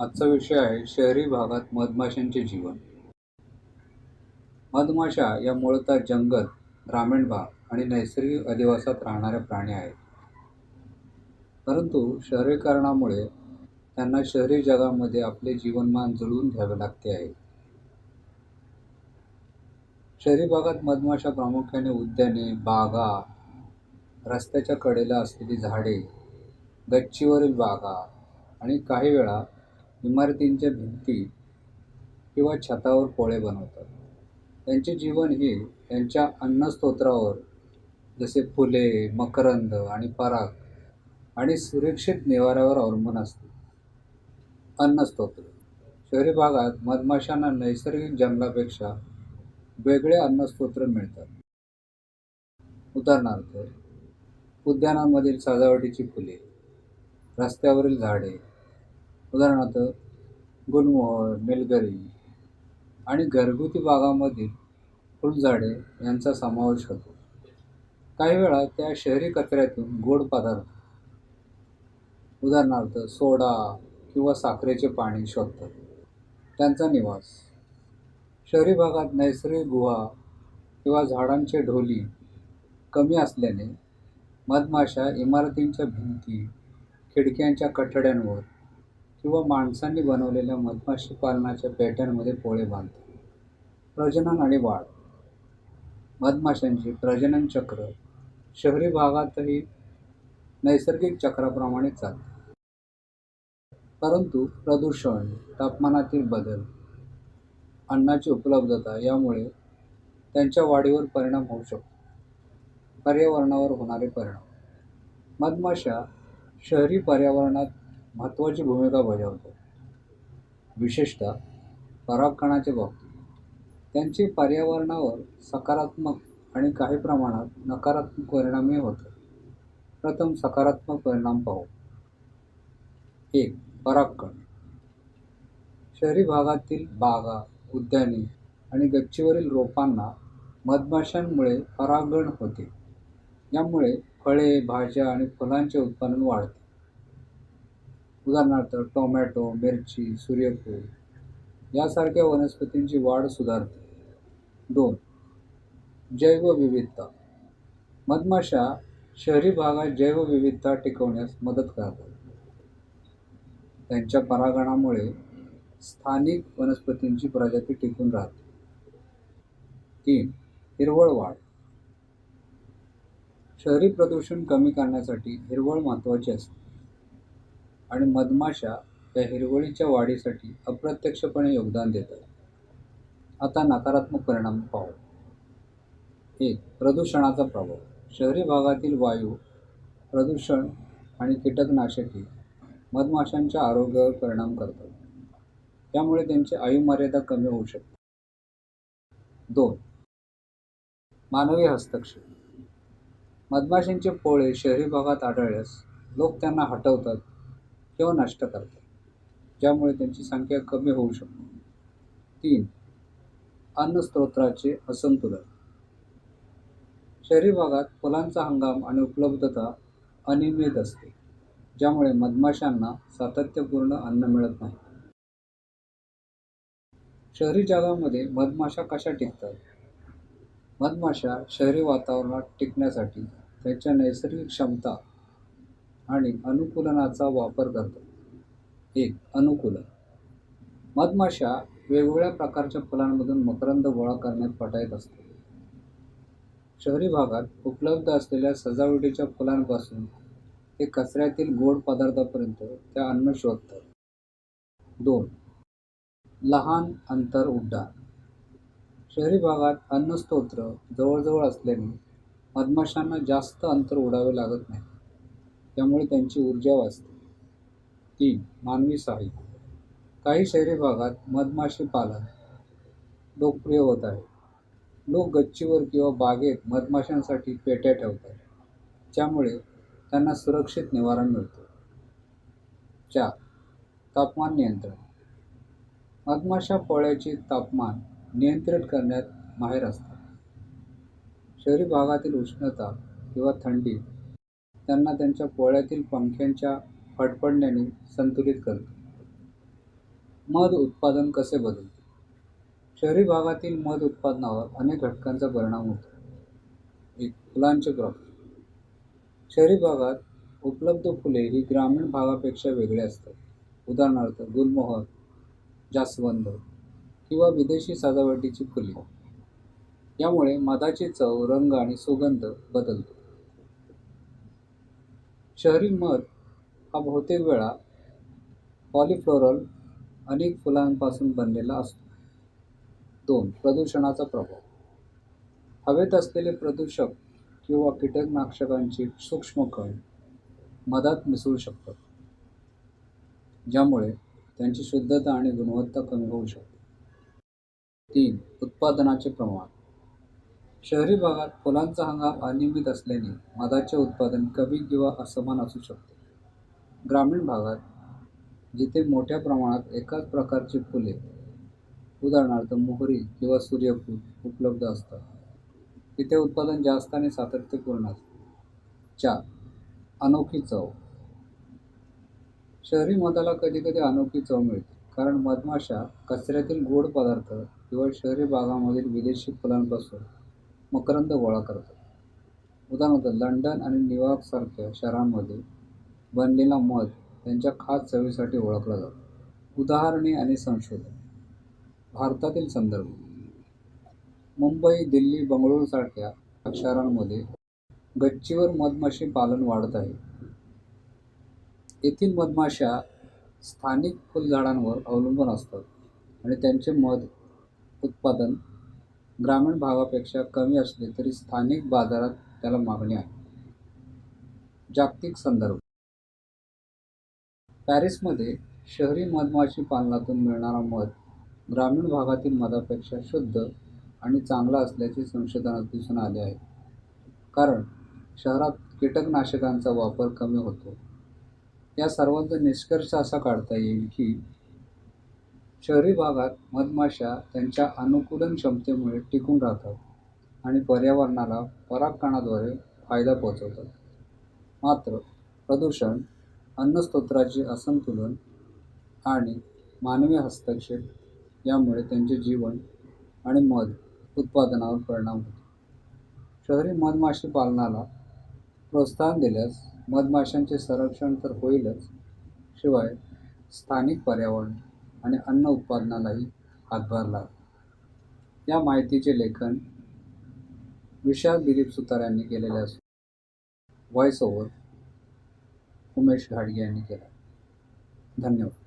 आजचा विषय आहे शहरी भागात मधमाशांचे जीवन. मधमाशा या मूळतः जंगल ग्रामीण भाग आणि नैसर्गिक अधिवासात राहणाऱ्या प्राणी आहेत. परंतु शहरीकरणामुळे त्यांना शहरी जगामध्ये आपले जीवनमान जुळवून घ्यावे लागते आहे. शहरी भागात मधमाशा प्रामुख्याने उद्याने बागा रस्त्याच्या कडेला असलेली झाडे गच्चीवरील बागा आणि काही वेळा इमारतींच्या भिंती किंवा छतावर पोळे बनवतात. त्यांचे जीवन हे त्यांच्या अन्नस्तोत्रावर जसे फुले मकरंद आणि पराग आणि सुरक्षित निवाऱ्यावर अवलंबून असते. अन्नस्तोत्र. शहरी भागात मधमाशांना नैसर्गिक जंगलापेक्षा वेगळे अन्नस्तोत्र मिळतात. उदाहरणार्थ उद्यानांमधील सजावटीची फुले रस्त्यावरील झाडे उदाहरणार्थ गुलमोहर निलगिरी आणि घरगुती भागामधील फुलझाडे यांचा समावेश होतो. काही वेळा त्या शहरी कचऱ्यातून गोड पदार्थ उदाहरणार्थ सोडा किंवा साखरेचे पाणी शोधतात. त्यांचा निवास शहरी भागात नैसर्गिक गुहा किंवा झाडांचे ढोली कमी असल्याने मधमाशा इमारतींच्या भिंती खिडक्यांच्या कठड्यांवर किंवा माणसांनी बनवलेल्या मधमाशी पालनाच्या पेट्यांमध्ये पोळे बांधतात. प्रजनन आणि वाढ. मधमाशांची प्रजनन चक्र शहरी भागातही नैसर्गिक चक्राप्रमाणे चालते. परंतु प्रदूषण तापमानातील बदल अन्नाची उपलब्धता यामुळे त्यांच्या वाढीवर परिणाम होऊ शकतो. पर्यावरणावर होणारे परिणाम. मधमाशा शहरी पर्यावरणात महत्त्वाची भूमिका बजावतो. विशेषतः परागकणाच्या बाबतीत. त्यांचे पर्यावरणावर सकारात्मक आणि काही प्रमाणात नकारात्मक परिणामही होतात. प्रथम सकारात्मक परिणाम पाहू. एक परागकण शहरी भागातील बागा उद्याने आणि गच्चीवरील रोपांना मधमाशांमुळे परागण होते. यामुळे फळे भाज्या आणि फुलांचे उत्पादन वाढते. उदाहरणार्थ टोमॅटो मिरची सूर्यफूल यासारख्या वनस्पतींची वाढ सुधारते. दोन जैवविविधता. मधमाशा शहरी भागात जैवविविधता टिकवण्यास मदत करतात. त्यांच्या परागणामुळे स्थानिक वनस्पतींची प्रजाती टिकून राहते. तीन हिरवळ वाढ. शहरी प्रदूषण कमी करण्यासाठी हिरवळ महत्त्वाची असते. आणि मधमाशा या हिरवळीच्या वाढीसाठी अप्रत्यक्षपणे योगदान देतात. आता नकारात्मक परिणाम पाहू. एक प्रदूषणाचा प्रभाव. शहरी भागातील वायू प्रदूषण आणि कीटकनाशके मधमाशांच्या आरोग्यावर परिणाम करतात. त्यामुळे त्यांची आयुमर्यादा कमी होऊ शकते. दोन मानवी हस्तक्षेप. मधमाशांचे पोळे शहरी भागात आढळल्यास लोक त्यांना हटवतात किंवा नष्ट करतात. ज्यामुळे त्यांची संख्या कमी होऊ शकते. तीन अन्नस्त्रोत्राचे असंतुलन. शहरी भागात फुलांचा हंगाम आणि उपलब्धता अनियमित असते ज्यामुळे मधमाशांना सातत्यपूर्ण अन्न मिळत नाही. शहरी जगामध्ये मधमाशा कशा टिकतात? मधमाशा शहरी वातावरणात टिकण्यासाठी त्यांच्या नैसर्गिक क्षमता आणि अनुकूलनाचा वापर करतात एक अनुकूलन. मधमाशा वेगवेगळ्या प्रकारच्या फुलांमधून मकरंद गोळा करण्यात पटायत असते. शहरी भागात उपलब्ध असलेल्या सजावटीच्या फुलांपासून ते कचऱ्यातील गोड पदार्थापर्यंत त्या अन्न शोधतात. दोन लहान अंतर उड्डाण. शहरी भागात अन्नस्तोत्र जवळजवळ असल्याने मधमाशांना जास्त अंतर उडावे लागत नाही. त्यामुळे त्यांची ऊर्जा वाचते. तीन मानवी सहाय्य. काही शहरी भागात मधमाशी पालन लोकप्रिय होत आहे. लोक गच्चीवर किंवा बागेत मधमाशांसाठी पेट्या ठेवतात. ज्यामुळे त्यांना सुरक्षित निवारण मिळते. चार तापमान नियंत्रण. मधमाशा पोळ्याचे तापमान नियंत्रित करण्यात माहेर असतात. शहरी भागातील उष्णता किंवा थंडी त्यांना त्यांच्या पोळ्यातील पंख्यांच्या फडफडण्याने संतुलित करते. मध उत्पादन कसे बदलते? शहरी भागातील मध उत्पादनावर अनेक घटकांचा परिणाम होतो. एक फुलांचे प्रकार शहरी भागात उपलब्ध फुले ही ग्रामीण भागापेक्षा वेगळी असतात. उदाहरणार्थ गुलमोहर जास्वंद किंवा विदेशी सजावटीची फुले. यामुळे मधाची चव रंग आणि सुगंध बदलतो. शहरी मध हा बहुतेक वेळा पॉलिफ्लोरल अनेक फुलांपासून बनलेला असतो. दोन प्रदूषणाचा प्रभाव. हवेत असलेले प्रदूषक किंवा कीटकनाशकांची सूक्ष्म कण मधात मिसळू शकतात ज्यामुळे त्यांची शुद्धता आणि गुणवत्ता कमी होऊ शकते. तीन उत्पादनाचे प्रमाण. शहरी भागात फुलांचा हंगाम अनियमित असल्याने मधाचे उत्पादन कमी किंवा असमान असू शकते. ग्रामीण भागात जिथे मोठ्या प्रमाणात एकाच प्रकारची फुले उदाहरणार्थ मोहरी किंवा सूर्यफूल उपलब्ध असतात. तिथे उत्पादन जास्त आणि सातत्यपूर्ण असते. चार अनोखी चव. शहरी मधाला कधीकधी अनोखी चव मिळते कारण मधमाशा कचऱ्यातील गोड पदार्थ किंवा शहरी भागामधील विदेशी फुलांपासून मकरंद गोळा करतात. उदाहरणार्थ लंडन आणि न्यूयॉर्कसारख्या शहरांमध्ये बनलेला मध त्यांच्या खास चवीसाठी ओळखला जातो. उदाहरणे आणि संशोधन. भारतातील संदर्भ. मुंबई दिल्ली बंगळुरूसारख्या शहरांमध्ये गच्चीवर मधमाशी पालन वाढत आहे. येथील मधमाशा स्थानिक फुलझाडांवर अवलंबून असतात आणि त्यांचे मध उत्पादन ग्रामीण भागापेक्षा कमी असले तरी स्थानिक बाजारात त्याला मागणी आहे. जागतिक संदर्भ. पॅरिसमध्ये शहरी मधमाशी पालनातून मिळणारा मध ग्रामीण भागातील मधापेक्षा शुद्ध आणि चांगला असल्याचे संशोधनात दिसून आले आहे. कारण शहरात कीटकनाशकांचा वापर कमी होतो. या सर्वांचा निष्कर्ष असा काढता येईल की शहरी भागात मधमाशा त्यांच्या अनुकूलन क्षमतेमुळे टिकून राहतात आणि पर्यावरणाला परागकणाद्वारे फायदा पोहोचवतात. मात्र प्रदूषण अन्नस्तोत्राचे असंतुलन आणि मानवी हस्तक्षेप यामुळे त्यांचे जीवन आणि मध उत्पादनावर परिणाम होतो. शहरी मधमाशी पालनाला प्रोत्साहन दिल्यास मधमाशांचे संरक्षण तर होईलच शिवाय स्थानिक पर्यावरण आणि अन्न उत्पादनालाही हातभार लागला या माहितीचे लेखन विशाल दिलीप सुतार यांनी केलेले असून व्हॉइस ओव्हर उमेश घाडगे यांनी केला. धन्यवाद.